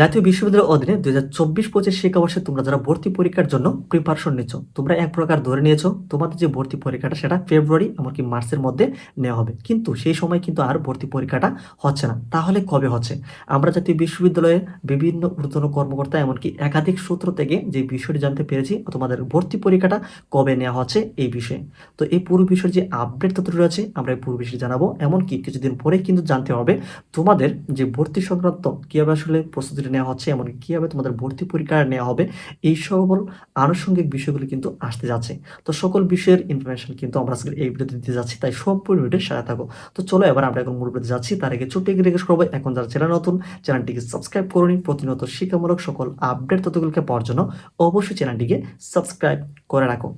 জাতীয় বিশ্ববিদ্যালয়ের অধীনে দুই হাজার চব্বিশ পঁচিশ শিক্ষাবর্ষে তোমরা যারা ভর্তি পরীক্ষার জন্য প্রিপারেশন নিচ্ছ, তোমরা এক প্রকার ধরে নিয়েছো, তোমাদের যে ভর্তি পরীক্ষাটা সেটা ফেব্রুয়ারি এমনকি মার্চের মধ্যে নেওয়া হবে। কিন্তু সেই সময় কিন্তু আর ভর্তি পরীক্ষাটা হচ্ছে না। তাহলে কবে হচ্ছে? আমরা জাতীয় বিশ্ববিদ্যালয়ে বিভিন্ন ঊর্ধ্বতন কর্মকর্তা এমনকি একাধিক সূত্র থেকে যে বিষয়টি জানতে পেরেছি, তোমাদের ভর্তি পরীক্ষাটা কবে নেওয়া হচ্ছে এই বিষয়ে। তো এই পুরো বিষয়ের যে আপডেট তথ্য রয়েছে, আমরা এই পুরো বিষয়ে জানাব। এমনকি কিছুদিন পরে কিন্তু জানতে হবে তোমাদের যে ভর্তি সংক্রান্ত কীভাবে আসলে প্রস্তুতিটা নেওয়া হচ্ছে এমনকি কীভাবে তোমাদের ভর্তি পরীক্ষা নেওয়া হবে, এই সকল আনুষঙ্গিক বিষয়গুলি কিন্তু আসতে যাচ্ছে। তো সকল বিষয়ের ইনফরমেশন কিন্তু আমরা আজকে এই ভিডিওতে দিতে যাচ্ছি, তাই সম্পূর্ণ ভিডিও সাথে থাকো। তো চলো এবার আমরা এখন মূল ভিডিওতে যাচ্ছি, তার আগে ছোট্ট একটি করব, এখন যারা চ্যানেল নতুন, চ্যানেলটিকে সাবস্ক্রাইব করুন, প্রতিনিয়ত শিক্ষামূলক সকল আপডেট তথ্যগুলোকে পাওয়ার জন্য অবশ্যই চ্যানেলটিকে সাবস্ক্রাইব করে রাখো।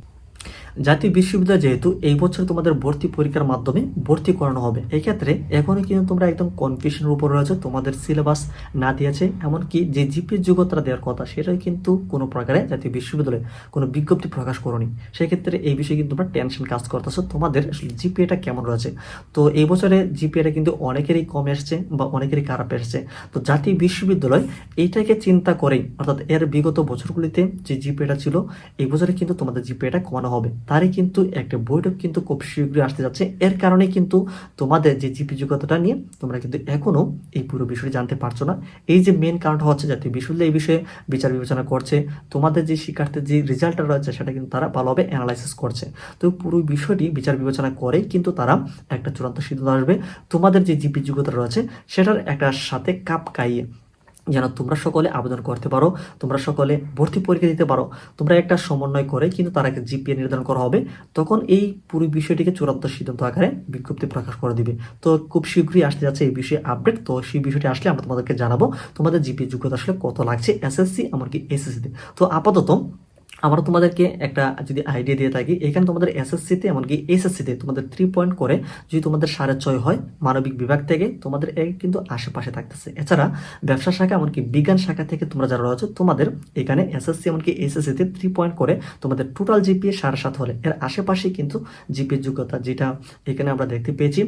জাতীয় বিশ্ববিদ্যালয় যেহেতু এই বছর তোমাদের ভর্তি পরীক্ষার মাধ্যমে ভর্তি করানো হবে এই ক্ষেত্রে এখনও কিন্তু তোমরা একদম কনফিউশনের উপর রয়েছে, তোমাদের সিলেবাস না দিয়েছে, এমনকি যে জিপির যোগ্যতা দেওয়ার কথা সেটাই কিন্তু কোনো প্রকারে জাতীয় বিশ্ববিদ্যালয়ে কোনো বিজ্ঞপ্তি প্রকাশ করনি। সেক্ষেত্রে এই বিষয়ে কিন্তু তোমরা টেনশন কাজ করতেছো, তোমাদের জিপিএটা কেমন রয়েছে? তো এই বছরে জিপিএটা কিন্তু অনেকেরই কম এসছে বা অনেকেরই খারাপ এসছে। তো জাতীয় বিশ্ববিদ্যালয় এইটাকে চিন্তা করেই, অর্থাৎ এর বিগত বছরগুলিতে যে জিপিএটা ছিল, এই বছরে কিন্তু তোমাদের জিপিএটা কমানো হবে। তারই কিন্তু একটা বৈঠক কিন্তু খুব শীঘ্রই আসতে যাচ্ছে। এর কারণে কিন্তু তোমাদের যে জিপি যোগ্যতাটা নিয়ে তোমরা কিন্তু এখনও এই পুরো বিষয়টি জানতে পারছ না। এই যে মেন কারণটা হচ্ছে যাতে বিশ্ববিদ্যালয় এই বিষয়ে বিচার বিবেচনা করছে। তোমাদের যে শিক্ষার্থীর যে রেজাল্টটা রয়েছে সেটা কিন্তু তারা ভালোভাবে অ্যানালাইসিস করছে। তো পুরো বিষয়টি বিচার বিবেচনা করেই কিন্তু তারা একটা চূড়ান্ত সিদ্ধান্ত আসবে। তোমাদের যে জিপি যোগ্যতা রয়েছে সেটার একটা সাথে কাপ কাইয়ে যেন তোমরা সকলে আবেদন করতে পারো, তোমরা সকলে ভর্তি পরীক্ষা দিতে পারো। তোমরা একটা সমন্বয় করে কিন্তু তার একটা জিপিএ নির্ধারণ করা হবে। তখন এই পুরো বিষয়টিকে চূড়ান্ত সিদ্ধান্ত আকারে বিজ্ঞপ্তি প্রকাশ করে দিবে। তো খুব শীঘ্রই আসতে যাচ্ছে এই বিষয়ে আপডেট তো সেই বিষয়টি আসলে আমরা তোমাদেরকে জানাব, তোমাদের জিপিএ যোগ্যতা আসলে কত লাগছে, এসএসসি, এমনকি এসএসসিতে। তো আপাতত আমরা তোমাদেরকে একটা যদি আইডিয়া দিয়ে থাকি, এখানে তোমাদের এসএসসিতে এমনকি এসএসসিতে তোমাদের থ্রি পয়েন্ট করে যদি তোমাদের সাড়ে ছয় হয় মানবিক বিভাগ থেকে, তোমাদের কিন্তু আশেপাশে থাকতেছে। এছাড়া ব্যবসা শাখা এমনকি বিজ্ঞান শাখা থেকে তোমরা যারা রয়েছে, তোমাদের এখানে এসএসসি এমনকি এসএসসিতে থ্রি পয়েন্ট করে তোমাদের টোটাল জিপিএ সাড়ে সাত হলে। এর আশেপাশে কিন্তু জিপির যোগ্যতা যেটা এখানে আমরা দেখতে পেয়েছি,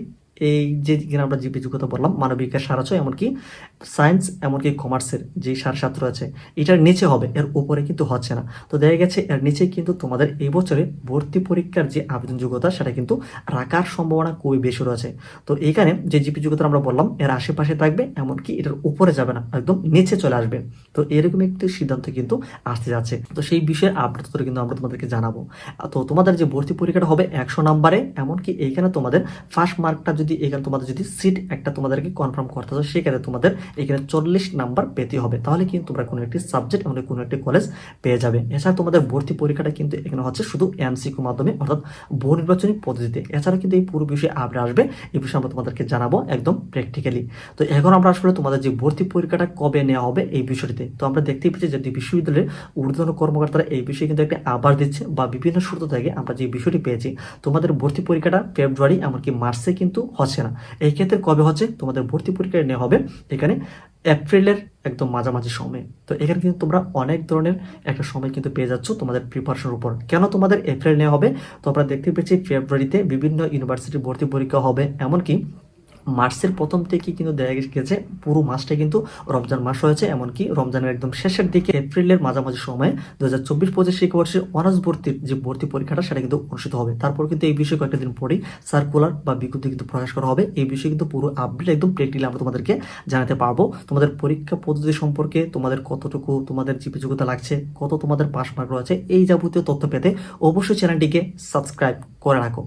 এই যে আমরা জিপি যোগ্যতা বললাম, মানবিকের সাড়ে ছয়, এমনকি সায়েন্স এমনকি কমার্সের যে সাড়ে সাত রয়েছে এটার নিচে হবে, এর উপরে কিন্তু হচ্ছে না। তো দেখা গেছে এর নিচে কিন্তু তোমাদের এই বছরে ভর্তি পরীক্ষার যে আবেদন যোগ্যতা, সেটা কিন্তু রাখার সম্ভাবনা খুবই বেশি রয়েছে। তো এইখানে যে জিপি যোগ্যতা আমরা বললাম, এর আশেপাশে থাকবে, এমনকি এটার উপরে যাবে না, একদম নিচে চলে আসবে। তো এরকম একটি সিদ্ধান্ত কিন্তু আসতে যাচ্ছে। তো সেই বিষয়ে আপডেট করে কিন্তু আমরা তোমাদেরকে জানাব। তো তোমাদের যে ভর্তি পরীক্ষাটা হবে একশো নাম্বারে, এমনকি এইখানে তোমাদের ফার্স্ট মার্কটা যদি, এখানে তোমাদের যদি সিট একটা তোমাদেরকে কনফার্ম করতে হয়, সেক্ষেত্রে তোমাদের এখানে চল্লিশ নাম্বার পেতে হবে। তাহলে কিন্তু তোমরা কোনো একটি সাবজেক্ট এবং কোনো একটি কলেজ পেয়ে যাবে। এছাড়া তোমাদের ভর্তি পরীক্ষাটা কিন্তু এখানে হচ্ছে শুধু এমসিকিউ মাধ্যমে, অর্থাৎ বহু নির্বাচনী পদ্ধতিতে। এছাড়া কিন্তু এই পুরো বিষয়ে আপডেট আসবে, এই বিষয়ে আমরা তোমাদেরকে জানাব একদম প্র্যাকটিক্যালি তো এখন আমরা আসলে তোমাদের যে ভর্তি পরীক্ষাটা কবে নেওয়া হবে এই বিষয়টিতে। তো আমরা দেখতেই পাচ্ছি যে বিশ্ববিদ্যালয়ের ঊর্ধ্বতন কর্মকর্তারা এই বিষয়ে কিন্তু একটা আবার দিচ্ছে বা বিভিন্ন সূত্র থেকে আমরা যে বিষয়টি পেয়েছি, তোমাদের ভর্তি পরীক্ষাটা ফেব্রুয়ারি এমনকি মার্চে কিন্তু হচ্ছে না। এই ক্ষেত্রে কবে হচ্ছে? তোমাদের ভর্তি পরীক্ষা নেওয়া হবে। এখানে এপ্রিলের একদম মাঝামাঝি সময়ে। তো এখানে কিন্তু তোমরা অনেক ধরনের একটা সময় কিন্তু পেয়ে যাচ্ছ তোমাদের প্রিপারেশনের উপর। কেন তোমাদের এপ্রিল নেওয়া হবে? তোমরা দেখতে পেয়েছি ফেব্রুয়ারিতে বিভিন্ন ইউনিভার্সিটি ভর্তি পরীক্ষা হবে। এমনকি মার্চের প্রথম থেকে কিন্তু দেখা গেছে, পুরো মাসটা কিন্তু রমজান মাস হয়েছে, এমনকি রমজানের একদম শেষের দিকে এপ্রিলের মাঝামাঝি সময়ে দু হাজার চব্বিশ পঁচিশ শিক্ষাবর্ষের অনার্স ভর্তির যে ভর্তি পরীক্ষাটা, সেটা কিন্তু অনুষ্ঠিত হবে। তারপর কিন্তু এই বিষয়ে কয়েকটা দিন পরেই সার্কুলার বা বিজ্ঞপ্তি কিন্তু প্রকাশ করা হবে। এই বিষয়ে কিন্তু পুরো আপডেট একদম প্র্যাকটিক্যালি আমরা তোমাদেরকে জানাতে পারব। তোমাদের পরীক্ষা পদ্ধতি সম্পর্কে, তোমাদের কতটুকু, তোমাদের জিপি যোগ্যতা লাগছে, কত তোমাদের পাস মার্ক রয়েছে, এই যাবতীয় তথ্য পেতে অবশ্যই চ্যানেলটিকে সাবস্ক্রাইব করে রাখো।